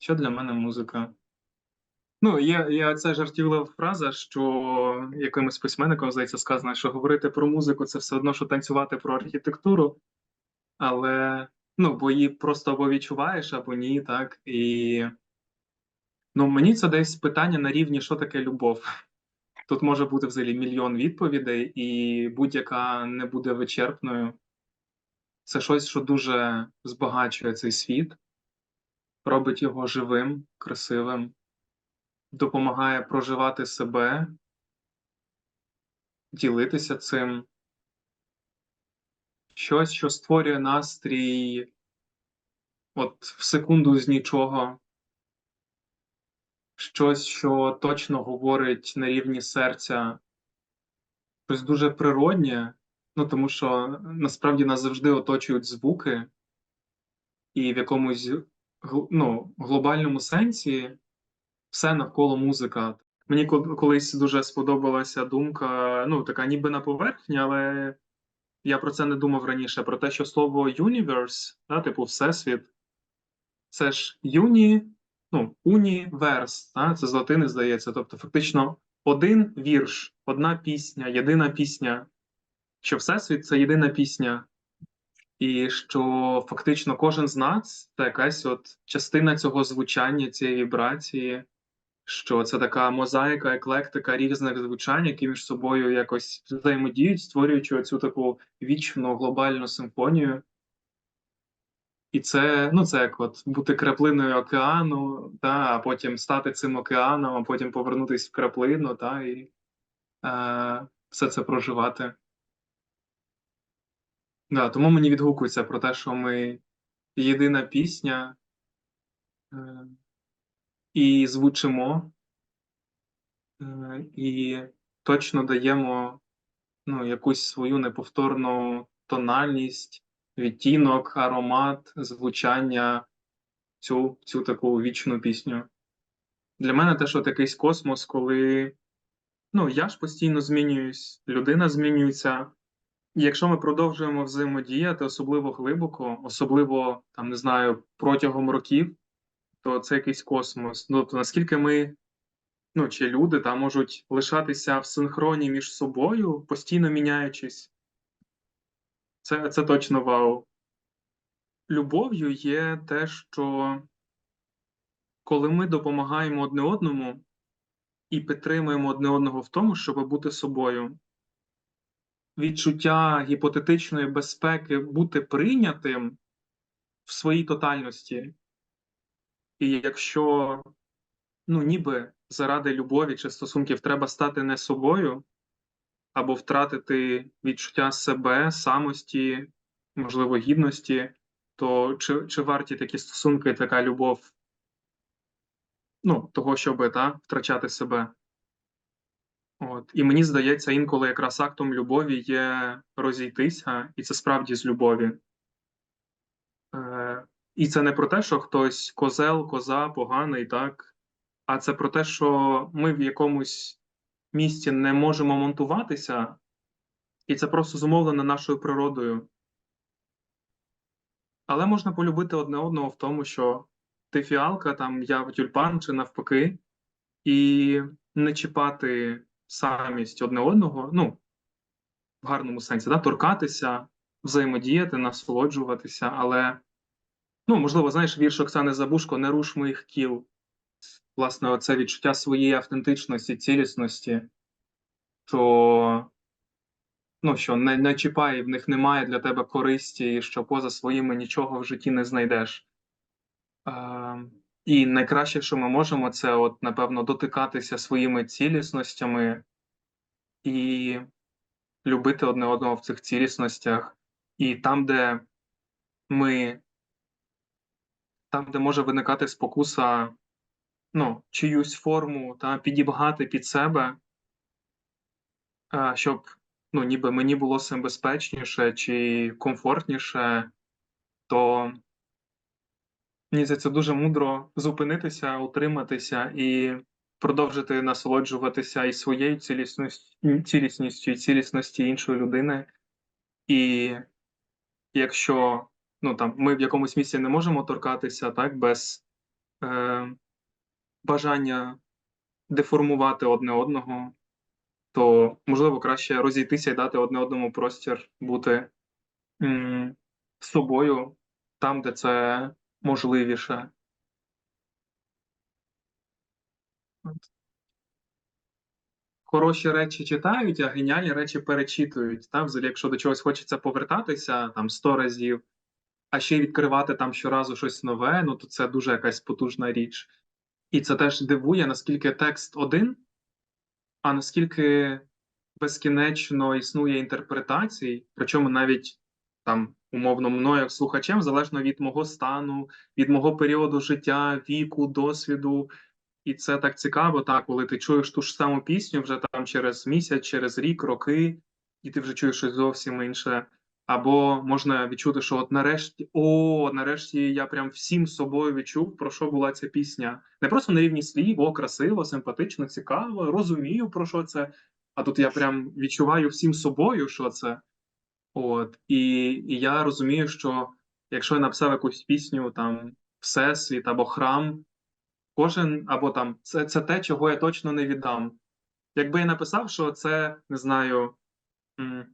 Що для мене музика? Ну, є, є ця жартівлива фраза, що якимось письменником, здається, сказано, що говорити про музику це все одно, що танцювати про архітектуру, але ну, бо її просто або відчуваєш, або ні, так. І ну, мені це десь питання на рівні, що таке любов. Тут може бути взагалі мільйон відповідей, і будь-яка не буде вичерпною. Це щось, що дуже збагачує цей світ, робить його живим, красивим, допомагає проживати себе, ділитися цим. Щось, що створює настрій от в секунду з нічого. Щось, що точно говорить на рівні серця, щось дуже природнє, ну тому що насправді нас завжди оточують звуки, і в якомусь ну, глобальному сенсі все навколо музика. Мені колись дуже сподобалася думка, ну, така ніби на поверхні, але я про це не думав раніше, про те, що слово universe, да, типу всесвіт, це ж юні, ну, універс, да, це з латини здається. Тобто, фактично, один вірш, одна пісня, єдина пісня, що всесвіт це єдина пісня, і що фактично кожен з нас це якась от частина цього звучання, цієї вібрації, що це така мозаїка, еклектика різних звучань, які між собою якось взаємодіють, створюючи оцю таку вічну глобальну симфонію. І це, ну, це як от бути краплиною океану, та, а потім стати цим океаном, а потім повернутися в краплину, та, і е, все це проживати. Да, тому мені відгукується про те, що ми єдина пісня е, і звучимо, е, і точно даємо ну, якусь свою неповторну тональність, відтінок, аромат, звучання цю, цю таку вічну пісню. Для мене теж от якийсь космос, коли ну, я ж постійно змінююсь, людина змінюється. Якщо ми продовжуємо взаємодіяти, особливо глибоко, особливо там не знаю, протягом років, то це якийсь космос. Ну, то наскільки ми, ну чи люди там можуть лишатися в синхроні між собою, постійно міняючись, це, це точно вау. Любов'ю є те, що коли ми допомагаємо одне одному і підтримуємо одне одного в тому, щоб бути собою відчуття гіпотетичної безпеки бути прийнятим в своїй тотальності. І якщо, ну, ніби заради любові чи стосунків треба стати не собою, або втратити відчуття себе, самості, можливо, гідності, то чи, чи варті такі стосунки, така любов, ну, того, щоб та, втрачати себе? От. І мені здається, інколи якраз актом любові є розійтися, і це справді з любові. Е, і це не про те, що хтось козел, коза, поганий, так, а це про те, що ми в якомусь місці не можемо монтуватися, і це просто зумовлено нашою природою. Але можна полюбити одне одного в тому, що ти фіалка, там я тюльпан чи навпаки, і не чіпати самість одне одного, ну, в гарному сенсі, да, торкатися, взаємодіяти, насолоджуватися, але, ну, можливо, знаєш, вірш Оксани Забушко «Не руш моїх кіл. Власне, оце відчуття своєї автентичності, цілісності, що, ну, що не, не чіпай, в них немає для тебе користі, і що поза своїми нічого в житті не знайдеш. Е, і найкраще, що ми можемо, це, от, напевно, дотикатися своїми цілісностями і любити одне одного в цих цілісностях. І там, де ми, там, де може виникати спокуса, ну, чиюсь форму та підібгати під себе, е, щоб ну, ніби мені було цим безпечніше чи комфортніше, то Мені здається, дуже мудро зупинитися, утриматися і продовжити насолоджуватися і своєю цілісністю, цілісністю, і цілісності іншої людини. І якщо ну, там, ми в якомусь місці не можемо торкатися так, без е, бажання деформувати одне одного, то можливо краще розійтися і дати одне одному простір бути м, собою там, де це можливіше. Хороші речі читають, а геніальні речі перечитують. Та? Взагалі, якщо до чогось хочеться повертатися там 100 разів, а ще й відкривати там щоразу щось нове, ну то це дуже якась потужна річ. І це теж дивує, наскільки текст один, а наскільки безкінечно існує інтерпретацій, причому навіть там, умовно, мною слухачем, залежно від мого стану, від мого періоду життя, віку, досвіду. І це так цікаво, так, коли ти чуєш ту ж саму пісню вже там через місяць, через рік, роки, і ти вже чуєш щось зовсім інше. Або можна відчути, що от нарешті, о, нарешті я прям всім собою відчув, про що була ця пісня. Не просто на рівні слів, о, красиво, симпатично, цікаво, розумію, про що це. А тут я прям відчуваю всім собою, що це. От, і, і я розумію, що якщо я написав якусь пісню, там Всесвіт або храм, кожен або там це, це те, чого я точно не віддам. Якби я написав, що це не знаю,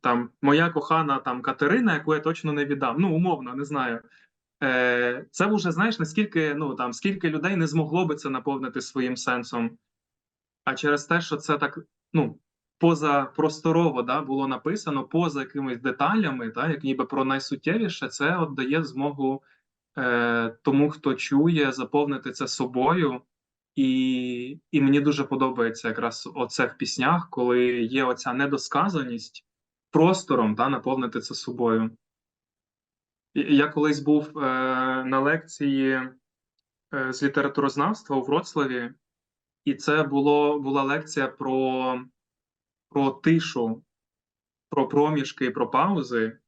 там моя кохана там Катерина, яку я точно не віддам. Ну, умовно, не знаю. Е, Це вже знаєш, наскільки ну там скільки людей не змогло би це наповнити своїм сенсом. А через те, що це так ну, позапросторово да, було написано, поза якимись деталями, да, як ніби про найсуттєвіше, це от дає змогу е, тому, хто чує, заповнити це собою. І і мені дуже подобається якраз оце в піснях, коли є оця недосказаність простором да, наповнити це собою. Я колись був е, на лекції е, з літературознавства у Вроцлаві, і це було, була лекція про, про тишу, про проміжки, і про паузи.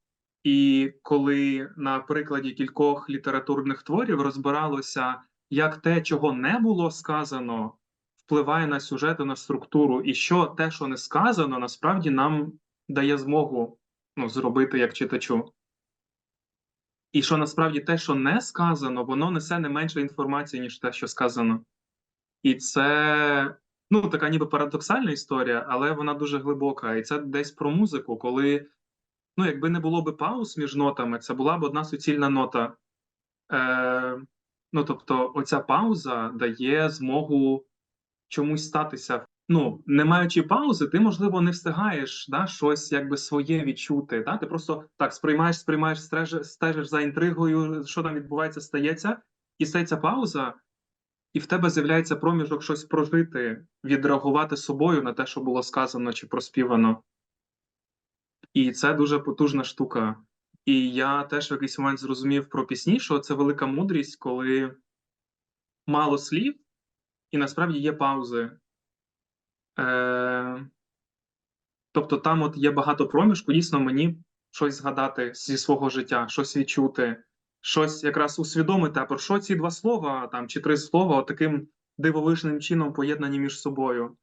І коли на прикладі кількох літературних творів розбиралося, як те, чого не було сказано, впливає на сюжет і на структуру, і що те, що не сказано, насправді нам дає змогу ну, зробити як читачу. І що насправді те, що не сказано, воно несе не менше інформації, ніж те, що сказано. І це ну, така ніби парадоксальна історія, але вона дуже глибока. І це десь про музику, коли ну, якби не було би пауз між нотами, це була б одна суцільна нота. Е, Ну, тобто, оця пауза дає змогу чомусь статися. Ну, не маючи паузи, ти, можливо, не встигаєш да, щось якби своє відчути. Да? Ти просто так сприймаєш, сприймаєш, стежиш, стежиш за інтригою, що там відбувається, стається, і стається пауза, і в тебе з'являється проміжок щось прожити, відреагувати собою на те, що було сказано чи проспівано. І це дуже потужна штука. І я теж в якийсь момент зрозумів про пісні, що це велика мудрість, коли мало слів, і насправді є паузи. Е, Тобто там от є багато проміжку, дійсно мені щось згадати зі свого життя, щось відчути, щось якраз усвідомити, а про що ці два слова там чи три слова таким дивовижним чином поєднані між собою.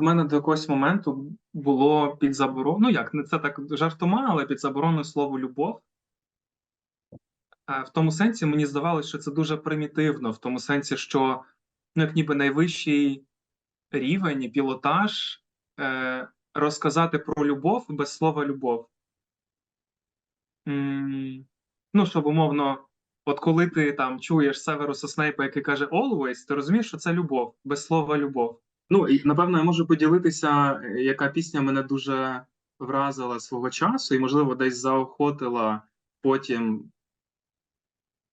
В мене до якогось моменту було під забороною, ну як не це так жартома, але під забороною слово любов. Е, в тому сенсі мені здавалося, що це дуже примітивно, в тому сенсі, що ну, як ніби найвищий рівень і пілотаж е, розказати про любов без слова любов. М, Ну, щоб умовно, от коли ти там чуєш Северуса Снейпа, який каже always, ти розумієш, що це любов, без слова любов. Ну, і напевно, я можу поділитися, е, яка пісня мене дуже вразила свого часу, і, можливо, десь заохотила потім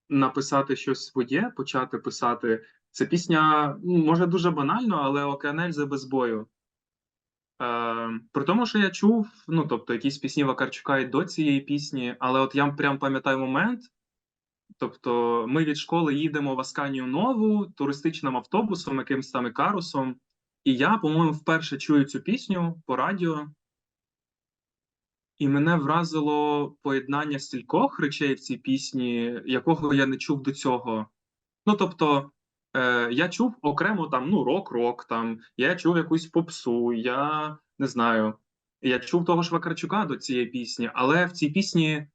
написати щось своє, почати писати. Це пісня, ну, може, дуже банально, але Океанельзи без бою. Е, При тому, що я чув, ну тобто, якісь пісні Вакарчука і до цієї пісні, але от я прям пам'ятаю момент. Тобто, ми від школи їдемо в Асканію Нову туристичним автобусом, якимсь там і карусом. І я, по-моєму, вперше чую цю пісню по радіо. І мене вразило поєднання стількох речей в цій пісні, якого я не чув до цього. Ну тобто, е, я чув окремо там ну, рок-рок, там, я чув якусь попсу, я не знаю. Я чув того ж Вакарчука до цієї пісні, але в цій пісні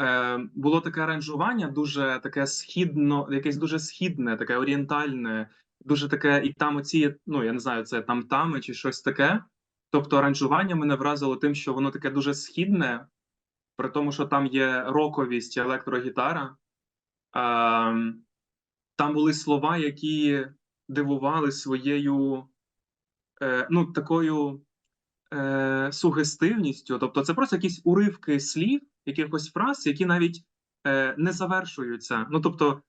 е, було таке аранжування, дуже таке східно, якесь дуже східне, таке орієнтальне, дуже таке, і там оці, ну я не знаю, це там тами чи щось таке. Тобто аранжування мене вразило тим, що воно таке дуже східне, при тому, що там є роковість, електрогітара. Е, там були слова, які дивували своєю е, ну, такою е, сугестивністю. Тобто, це просто якісь уривки слів, якихось фраз, які навіть е, не завершуються. Ну тобто,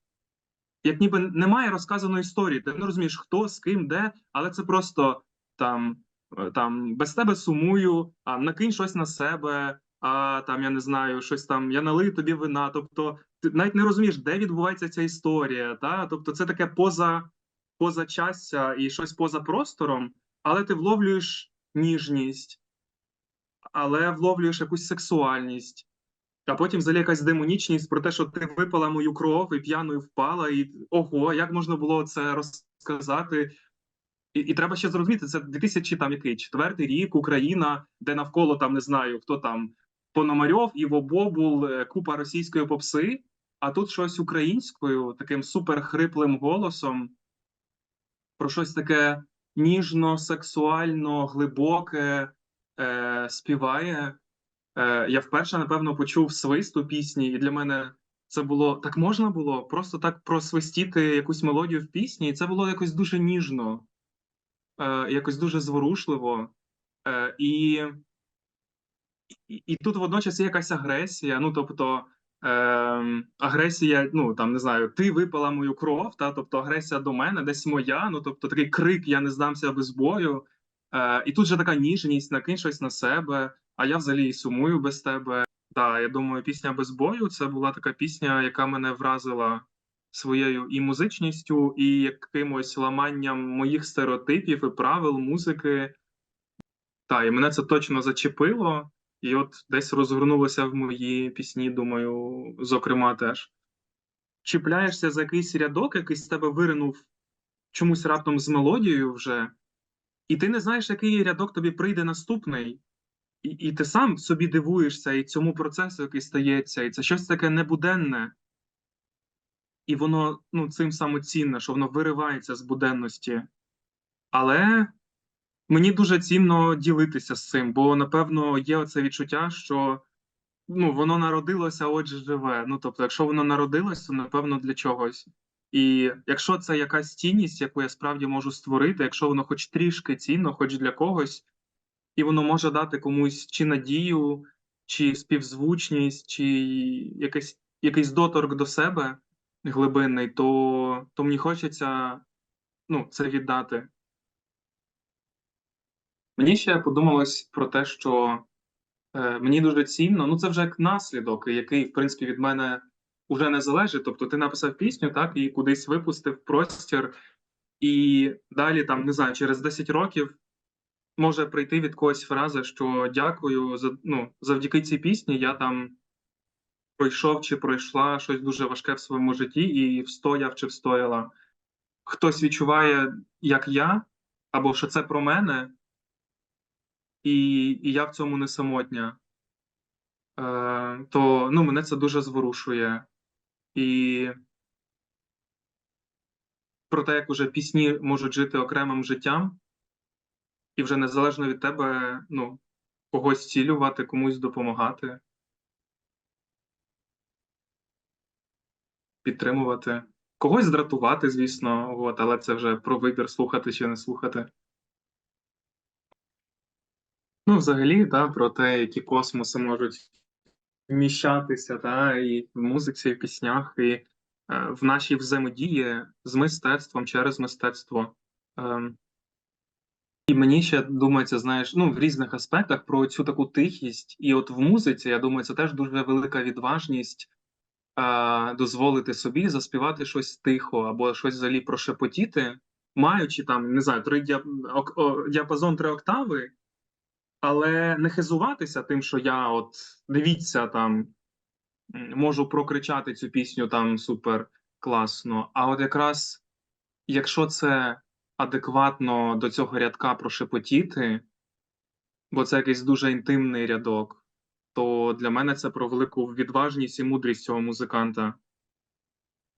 як ніби немає розказаної історії, ти не розумієш, хто з ким, де, але це просто там, е, там без тебе сумую, а накинь щось на себе. А там я не знаю, щось там я налию тобі вина. Тобто, ти навіть не розумієш, де відбувається ця історія. Та? Тобто, це таке поза, поза частя і щось поза простором, але ти вловлюєш ніжність, але вловлюєш якусь сексуальність, а потім взагалі якась демонічність про те, що ти випила мою кров і п'яною впала, і ого, як можна було це розказати? І, і треба ще зрозуміти, це 2000 там який четвертий рік, Україна, де навколо там не знаю, хто там Пономарьов, Іво Бобул, е, купа російської попси, а тут щось українською, таким суперхриплим голосом, про щось таке ніжно, сексуально, глибоке е, співає. Е, я вперше, напевно, почув свист у пісні, і для мене це було так можна було просто так просвистіти якусь мелодію в пісні, і це було якось дуже ніжно, е, якось дуже зворушливо. Е, і, і, тут водночас є якась агресія. Ну, тобто, е, агресія, ну там не знаю, ти випила мою кров, та тобто агресія до мене, десь моя. Ну тобто такий крик, я не здамся без бою. Е, і тут же така ніжність, накинь щось на себе, а я взагалі і сумую без тебе. Так, я думаю, пісня без бою це була така пісня, яка мене вразила своєю і музичністю, і якимось ламанням моїх стереотипів і правил музики. Так, і мене це точно зачепило, і от десь розгорнулося в мої пісні, думаю, зокрема теж. Чіпляєшся за якийсь рядок, який з тебе виринув чомусь раптом з мелодією вже, і ти не знаєш, який рядок тобі прийде наступний. І, і ти сам собі дивуєшся і цьому процесу, який стається, і це щось таке небуденне. І воно ну, цим самоцінне, що воно виривається з буденності. Але мені дуже цінно ділитися з цим, бо напевно є оце відчуття, що ну, воно народилося, отже, живе. Ну, тобто, якщо воно народилось, то напевно для чогось. І якщо це якась цінність, яку я справді можу створити, якщо воно хоч трішки цінно, хоч для когось, і воно може дати комусь чи надію, чи співзвучність, чи якийсь, якийсь доторк до себе глибинний, то, то мені хочеться ну, це віддати. Мені ще подумалось про те, що е, мені дуже цінно, ну це вже як наслідок, який, в принципі, від мене вже не залежить. Тобто ти написав пісню, так, і кудись випустив простір, і далі, там, не знаю, через 10 років може прийти від когось фраза, що дякую, за, ну, завдяки цій пісні я там пройшов чи пройшла щось дуже важке в своєму житті і встояв чи встояла. Хтось відчуває, як я, або що це про мене, і і я в цьому не самотня. Е, То ну, мене це дуже зворушує. І про те, як уже пісні можуть жити окремим життям, і вже незалежно від тебе, ну, когось цілювати, комусь допомагати, підтримувати, когось дратувати, звісно, от, але це вже про вибір слухати чи не слухати. Ну, взагалі, да, про те, які космоси можуть вміщатися, да, і в музиці, і в піснях, і е, в нашій взаємодії з мистецтвом через мистецтво. Ем, і мені ще думається, знаєш, ну в різних аспектах про цю таку тихість, і от в музиці, я думаю, це теж дуже велика відважність а, дозволити собі заспівати щось тихо або щось взагалі прошепотіти, маючи там, не знаю, три діап... о, діапазон три октави, але не хизуватися тим, що я от дивіться там можу прокричати цю пісню там супер класно. А от якраз якщо це адекватно до цього рядка прошепотіти, бо це якийсь дуже інтимний рядок. то для мене це про велику відважність і мудрість цього музиканта.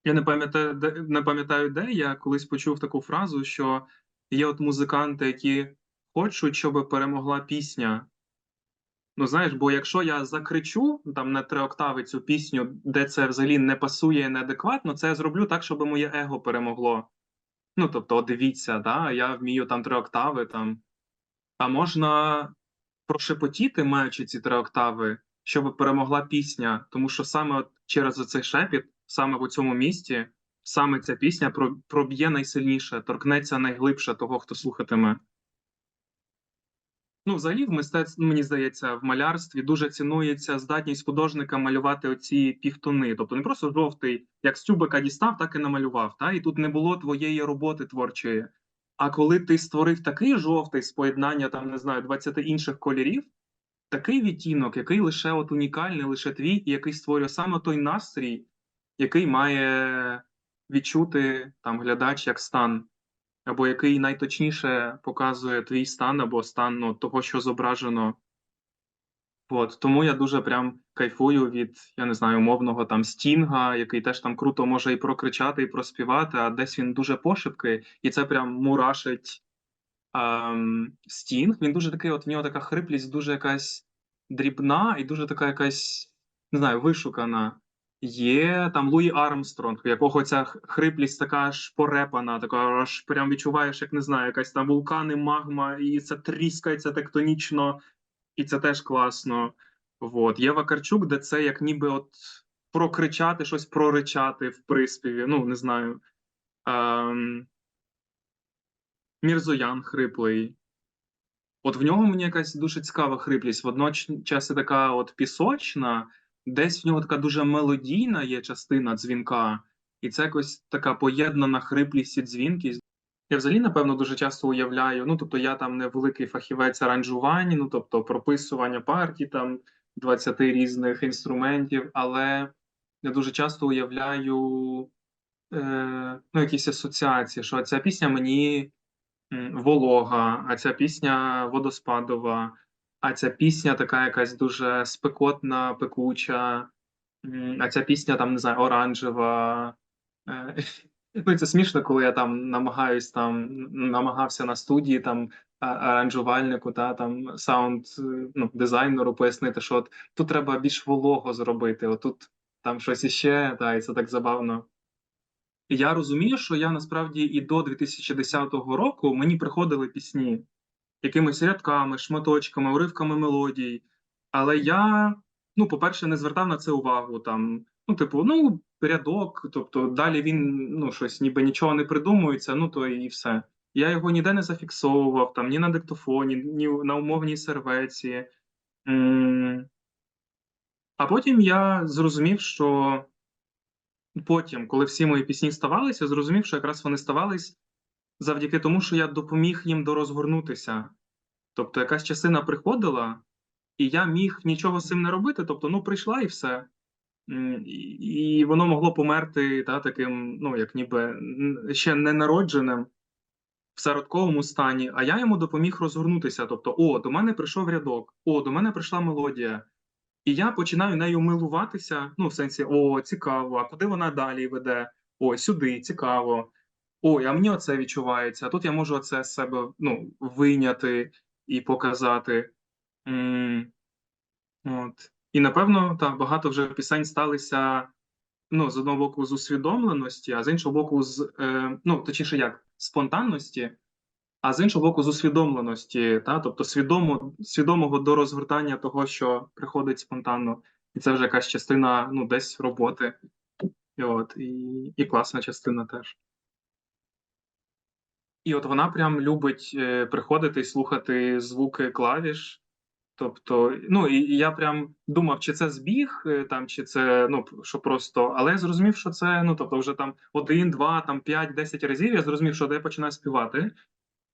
Я не пам'ятаю, де, не пам'ятаю, де я колись почув таку фразу, що є от музиканти, які хочуть, щоб перемогла пісня. Ну, знаєш, бо якщо я закричу там на три октави цю пісню, де це взагалі не пасує неадекватно, це я зроблю так, щоб моє его перемогло. Ну, тобто, дивіться, да, я вмію там три октави там. А можна прошепотіти, маючи ці три октави, щоб перемогла пісня, тому що саме от через цей шепіт, саме в цьому місті, саме ця пісня проб'є найсильніше, торкнеться найглибше того, хто слухатиме. Ну, взагалі, в мистецтві, мені здається, в малярстві дуже цінується здатність художника малювати оці півтони. Тобто не просто жовтий, як з тюбика дістав, так і намалював. Та? І тут не було твоєї роботи творчої. А коли ти створив такий жовтий з поєднання, там, не знаю, 20 інших кольорів, такий відтінок, який лише от унікальний, лише твій, і який створює саме той настрій, який має відчути там глядач як стан або який найточніше показує твій стан або стан ну, того, що зображено. От, тому я дуже прям кайфую від, я не знаю, умовного там стінга, який теж там круто може і прокричати, і проспівати, а десь він дуже пошепки, і це прям мурашить ем, стінг. Він дуже такий, от в нього така хриплість, дуже якась дрібна і дуже така якась, не знаю, вишукана. Є там Луї Армстронг, в якого ця хриплість така аж порепана, така аж прям відчуваєш, як не знаю, якась там вулкани, магма, і це тріскається тектонічно, і це теж класно. Вот. Є Вакарчук, де це як ніби от прокричати, щось проричати в приспіві. Ну, не знаю. Ем... Мірзоян хриплий. От в нього мені якась дуже цікава хриплість. Водночас така от пісочна, десь в нього така дуже мелодійна є частина дзвінка, і це якось така поєднана хриплість і дзвінкість. Я взагалі, напевно, дуже часто уявляю, ну тобто я там не великий фахівець аранжувань, ну тобто прописування партій там 20 різних інструментів, але я дуже часто уявляю е, ну, якісь асоціації, що ця пісня мені волога, а ця пісня водоспадова, а ця пісня така якась дуже спекотна, пекуча, а ця пісня там, не знаю, оранжева. Е, Ну, це смішно, коли я там намагаюсь там намагався на студії там аранжувальнику та там саунд е, ну, дизайнеру пояснити, що от тут треба більш волого зробити, отут там щось іще, та і це так забавно. Я розумію, що я насправді і до 2010 року мені приходили пісні якимись рядками, шматочками, уривками мелодій. Але я, ну, по-перше, не звертав на це увагу. Там, ну, типу, ну, рядок, тобто далі він ну, щось ніби нічого не придумується, ну то і все. Я його ніде не зафіксовував, там, ні на диктофоні, ні на умовній серветці. А потім я зрозумів, що потім, коли всі мої пісні ставалися, зрозумів, що якраз вони ставались завдяки тому, що я допоміг їм дорозгорнутися. Тобто якась частина приходила, і я міг нічого з цим не робити. Тобто, ну, прийшла і все. І воно могло померти та, таким, ну, як ніби ще ненародженим в зародковому стані, а я йому допоміг розгорнутися. Тобто, о, до мене прийшов рядок, о, до мене прийшла мелодія. І я починаю нею милуватися. Ну, в сенсі, о, цікаво, а куди вона далі веде? О, сюди, цікаво. Ой, а мені оце відчувається. А тут я можу оце з себе ну, вийняти і показати. От. І напевно, так, багато вже пісень сталися ну, з одного боку, з усвідомленості, а з іншого боку, з е, ну, точніше, як спонтанності, а з іншого боку, з усвідомленості, та? тобто свідомо, свідомого до розгортання того, що приходить спонтанно. І це вже якась частина ну, десь роботи. І, от, і, і класна частина теж. І от вона прям любить е, приходити і слухати звуки клавіш. Тобто, ну і я прям думав, чи це збіг, е, там, чи це ну що просто, але я зрозумів, що це ну тобто, вже там один, два, там п'ять, десять разів. Я зрозумів, що де я починаю співати.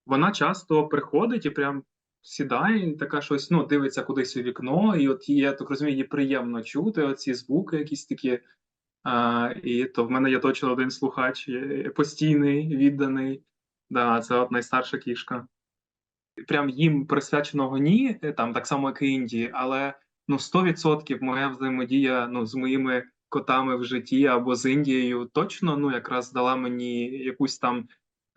Вона часто приходить і прям сідає, і така щось ну дивиться кудись у вікно, і от я так розумію, їй приємно чути оці звуки, якісь такі. А, і то в мене є точно один слухач, постійний, відданий. Да, це от найстарша кішка. Прям їм присвяченого ні, е, там так само, як і Індії, але ну 100% моя взаємодія ну, з моїми котами в житті або з Індією точно ну, якраз дала мені якусь там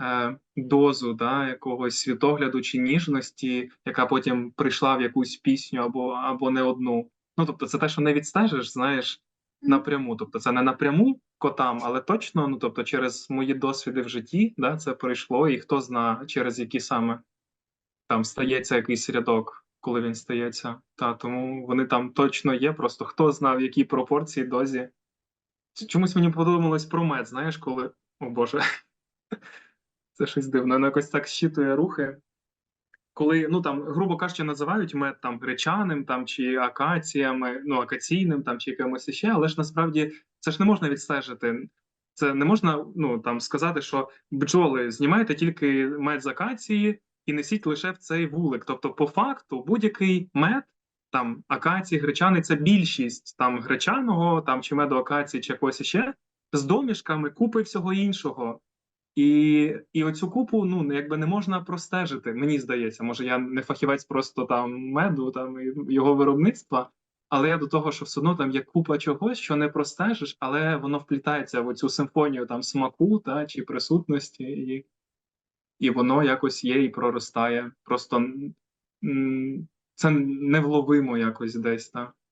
е, дозу да, якогось світогляду чи ніжності, яка потім прийшла в якусь пісню або, або не одну. Ну, тобто, це те, що не відстежиш, знаєш, напряму. Тобто, це не напряму котам, але точно, ну тобто, через мої досвіди в житті, да, це пройшло, і хто зна, через які саме там стається якийсь рядок, коли він стається. Та тому вони там точно є. Просто хто знав, які пропорції, дозі. Чомусь мені подумалось про мед, знаєш, коли. О Боже, це щось дивно. Воно якось так щитує рухи. Коли, ну там, грубо кажучи, називають мед там гречаним там чи акаціями, ну акаційним там чи якимось іще, але ж насправді це ж не можна відстежити. Це не можна ну там сказати, що бджоли знімайте тільки мед з акації і несіть лише в цей вулик. Тобто, по факту, будь-який мед, там акації, гречаний це більшість там гречаного, там чи меду акації, чи якогось іще, з домішками купи всього іншого. І, і оцю купу ну якби не можна простежити. Мені здається, може я не фахівець просто там меду, там його виробництва, але я до того, що все одно там є купа чогось, що не простежиш, але воно вплітається в оцю симфонію там смаку та чи присутності, і, і воно якось є і проростає. Просто це невловимо якось десь, так.